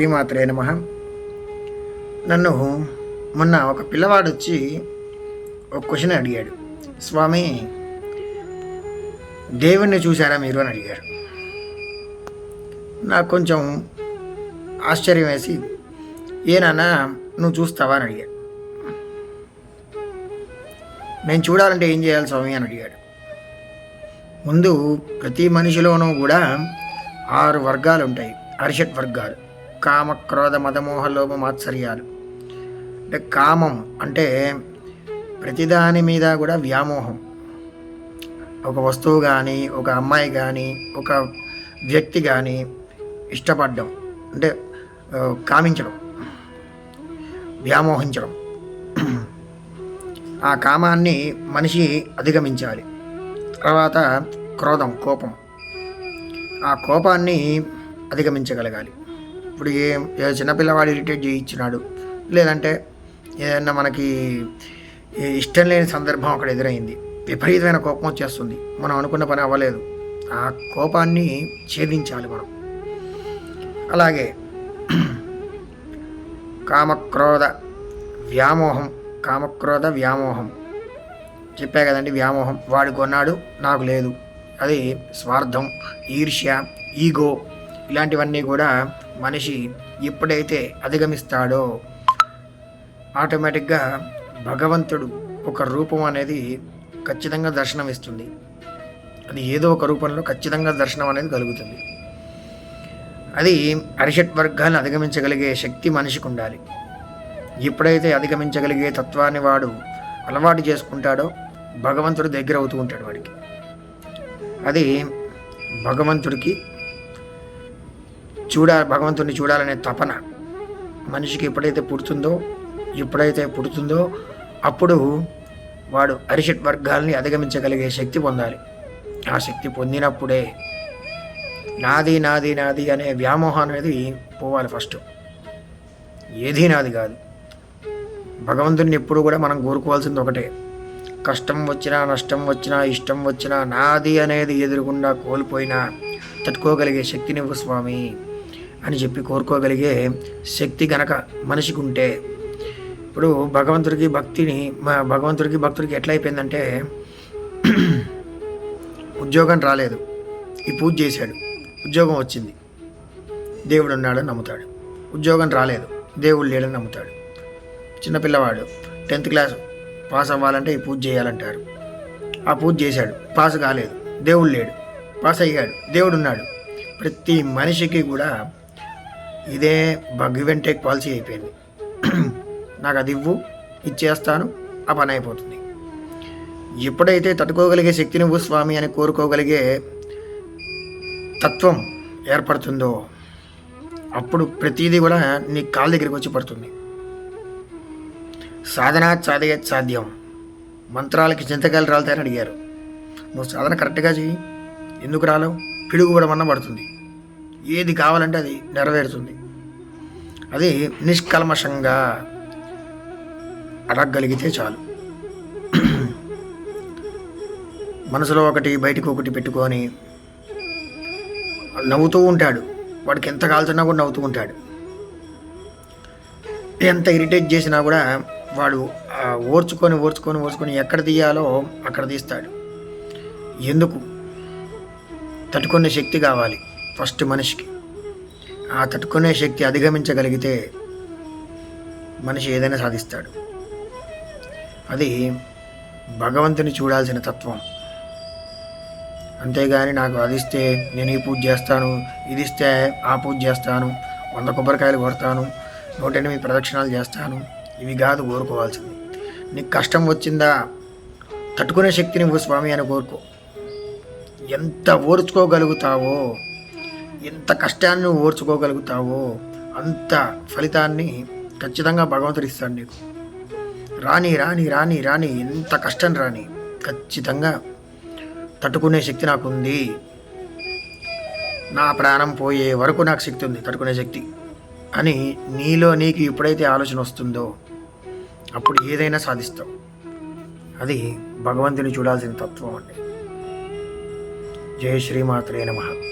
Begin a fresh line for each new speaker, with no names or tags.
శ్రీమాత్రే నమ. నన్ను మొన్న ఒక పిల్లవాడు వచ్చి ఒక క్వశ్చన్ అడిగాడు. స్వామి దేవుణ్ణి చూశారా మీరు? అని అడిగాడు. నాకు కొంచెం ఆశ్చర్యం వేసి ఏనన్నా నువ్వు చూస్తావా? అని అడిగాడు. నేను చూడాలంటే ఏం చేయాలి స్వామి? అని అడిగాడు. ముందు ప్రతి మనిషిలోనూ కూడా ఆరు వర్గాలు ఉంటాయి అరిషట్ వర్గాలు. కామ క్రోధ మదమోహ లోభ మాత్సర్యాలు అంటే కామం అంటే ప్రతిదాని మీద కూడా వ్యామోహం. ఒక వస్తువు కానీ ఒక అమ్మాయి కానీ ఒక వ్యక్తి కానీ ఇష్టపడడం. అంటే కామించడం. వ్యామోహించడం. ఆ కామాన్ని మనిషి అధిగమించాలి. తర్వాత క్రోధం కోపం. ఆ కోపాన్ని అధిగమించగలగాలి. ఇప్పుడు ఏ చిన్నపిల్లవాడు ఇరిటేట్ చేయించినాడు. లేదంటే ఏదన్నా మనకి ఇష్టం లేని సందర్భం అక్కడ ఎదురైంది. విపరీతమైన కోపం వచ్చేస్తుంది. మనం అనుకున్న పని అవ్వలేదు. ఆ కోపాన్ని ఛేదించాలి మనం. అలాగే కామక్రోధ వ్యామోహం కామక్రోధ వ్యామోహం. చెప్పా కదండి వ్యామోహం. వాడు కొన్నాడు నాకు లేదు. అది స్వార్థం ఈర్ష్య ఈగో ఇలాంటివన్నీ కూడా మనిషి ఎప్పుడైతే అధిగమిస్తాడో ఆటోమేటిక్గా భగవంతుడు ఒక రూపం అనేది ఖచ్చితంగా దర్శనం ఇస్తుంది అది ఏదో ఒక రూపంలో ఖచ్చితంగా దర్శనం అనేది కలుగుతుంది. అది అరిషట్ వర్గాన్ని అధిగమించగలిగే శక్తి మనిషికి ఉండాలి ఎప్పుడైతే అధిగమించగలిగే తత్వాన్ని వాడు అలవాటు చేసుకుంటాడో భగవంతుడు దగ్గర అవుతూ ఉంటాడు వాడికి. అది భగవంతుడికి చూడ భగవంతుని చూడాలనే తపన మనిషికి ఎప్పుడైతే పుడుతుందో ఎప్పుడైతే పుడుతుందో అప్పుడు వాడు అరిషట్ వర్గాల్ని అధిగమించగలిగే శక్తి పొందాలి. ఆ శక్తి పొందినప్పుడే నాది నాది నాది అనే వ్యామోహం అనేది పోవాలి ఫస్ట్. ఏది నాది కాదు. భగవంతుని ఎప్పుడు కూడా మనం కోరుకోవాల్సింది ఒకటే. కష్టం వచ్చినా నష్టం వచ్చినా ఇష్టం వచ్చినా నాది అనేది ఎదురుగుండా కోల్పోయినా తట్టుకోగలిగే శక్తి నువ్వు స్వామి. అని చెప్పి కోరుకోగలిగే శక్తి గనక మనిషికి ఉంటే ఇప్పుడు భగవంతుడికి భక్తిని మా భగవంతుడికి భక్తుడికి ఎట్లా అయిపోయిందంటే ఉద్యోగం రాలేదు. ఈ పూజ చేశాడు. ఉద్యోగం వచ్చింది. దేవుడు ఉన్నాడని నమ్ముతాడు. ఉద్యోగం రాలేదు. దేవుడు లేడని నమ్ముతాడు. చిన్నపిల్లవాడు టెన్త్ క్లాస్ పాస్ అవ్వాలంటే ఈ పూజ చేయాలంటారు ఆ పూజ చేశాడు. పాస్ కాలేదు. దేవుడు లేడు. పాస్ అయ్యాడు. దేవుడు ఉన్నాడు. ప్రతి మనిషికి కూడా ఇదే గివ్ అండ్ టేక్ పాలసీ అయిపోయింది. నాకు అది ఇవ్వు ఇచ్చేస్తాను ఆ పని అయిపోతుంది. ఎప్పుడైతే తట్టుకోగలిగే శక్తి నువ్వు స్వామి అని కోరుకోగలిగే తత్వం ఏర్పడుతుందో అప్పుడు ప్రతిదీ కూడా నీ కాళ్ళ దగ్గరికి వచ్చి పడుతుంది. సాధన సాధయ సాధ్యం మంత్రాలకి చింతకాయలు రాలుతాయని అడిగారు. నువ్వు సాధన కరెక్ట్గా చెయ్యి. ఎందుకు రాలేవు? పిడుగు కూడా మన్న పడుతుంది. ఏది కావాలంటే అది నెరవేరుతుంది. అది నిష్కల్మషంగా అడగగలిగితే చాలు. మనసులో ఒకటి బయటకు ఒకటి పెట్టుకొని నవ్వుతూ ఉంటాడు. వాడికి ఎంత కాల్చున్నా కూడా నవ్వుతూ ఉంటాడు. ఎంత ఇరిటేట్ చేసినా కూడా వాడు ఓర్చుకొని ఓర్చుకొని ఓర్చుకొని ఎక్కడ తీయాలో అక్కడ తీస్తాడు. ఎందుకు? తట్టుకునే శక్తి కావాలి. ఫస్ట్ మనిషికి. ఆ తట్టుకునే శక్తి అధిగమించగలిగితే మనిషి ఏదైనా సాధిస్తాడు. అది భగవంతుని చూడాల్సిన తత్వం. అంతేగాని నాకు అది ఇస్తే నేను ఈ పూజ చేస్తాను ఇది ఇస్తే ఆ పూజ చేస్తాను వంద కొబ్బరికాయలు కొడతాను నూట ఎనిమిది ప్రదక్షిణాలు చేస్తాను ఇవి కాదు కోరుకోవాల్సింది. నీకు కష్టం వచ్చిందా? తట్టుకునే శక్తిని స్వామి అని కోరుకో. ఎంత ఓర్చుకోగలుగుతావో ఎంత కష్టాన్ని ఓర్చుకోగలుగుతావో అంత ఫలితాన్ని ఖచ్చితంగా భగవంతుడు ఇస్తాడు నీకు. రాని రాని రాని రాని ఎంత కష్టం రాని ఖచ్చితంగా తట్టుకునే శక్తి నాకు ఉంది నా ప్రాణం పోయే వరకు నాకు శక్తి ఉంది తట్టుకునే శక్తి. అని నీలో నీకు ఎప్పుడైతే ఆలోచన వస్తుందో అప్పుడు ఏదైనా సాధిస్తావు. అది భగవంతుని చూడాల్సిన తత్వం అండి. జయ శ్రీమాత్రే నమః.